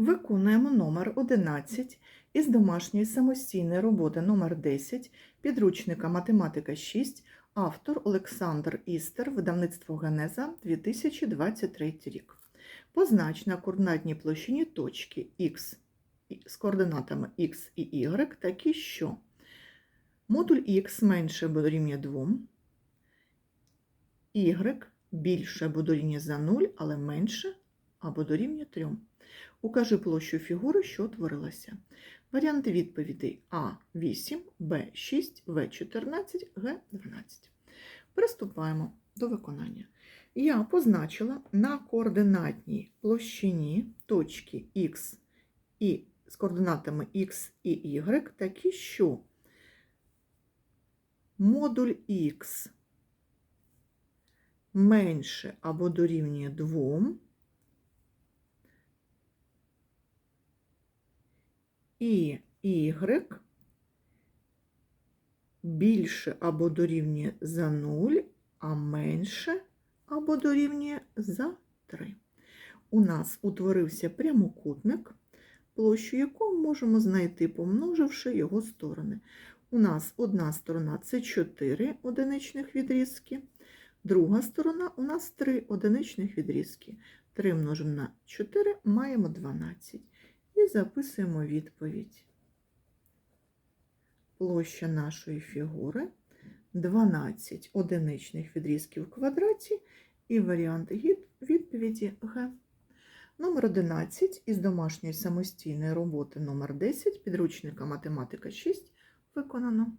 Виконуємо номер 11 із домашньої самостійної роботи номер 10 підручника Математика 6, автор Олександр Істер, видавництво Генеза 2023 рік. Познач на координатній площині точки Х з координатами Х і Y такі, що модуль Х менше або дорівнює 2, Y більше або дорівнює за 0, але менше або дорівнює 3. Укажи площу фігури, що утворилася. Варіанти відповідей А8, Б6, В14, Г12. Приступаємо до виконання. Я позначила на координатній площині точки Х і з координатами Х і Y такі, що модуль Х менше або дорівнює 2, і y більше або дорівнює за 0, а менше або дорівнює за 3. У нас утворився прямокутник, площу якого можемо знайти, помноживши його сторони. У нас одна сторона це 4 одиничних відрізки, друга сторона у нас 3 одиничних відрізки. 3 множимо на 4 маємо 12. І записуємо відповідь. Площа нашої фігури 12 одиничних відрізків в квадраті і варіант відповіді Г. Номер 11 із домашньої самостійної роботи номер 10 підручника математика 6 виконано.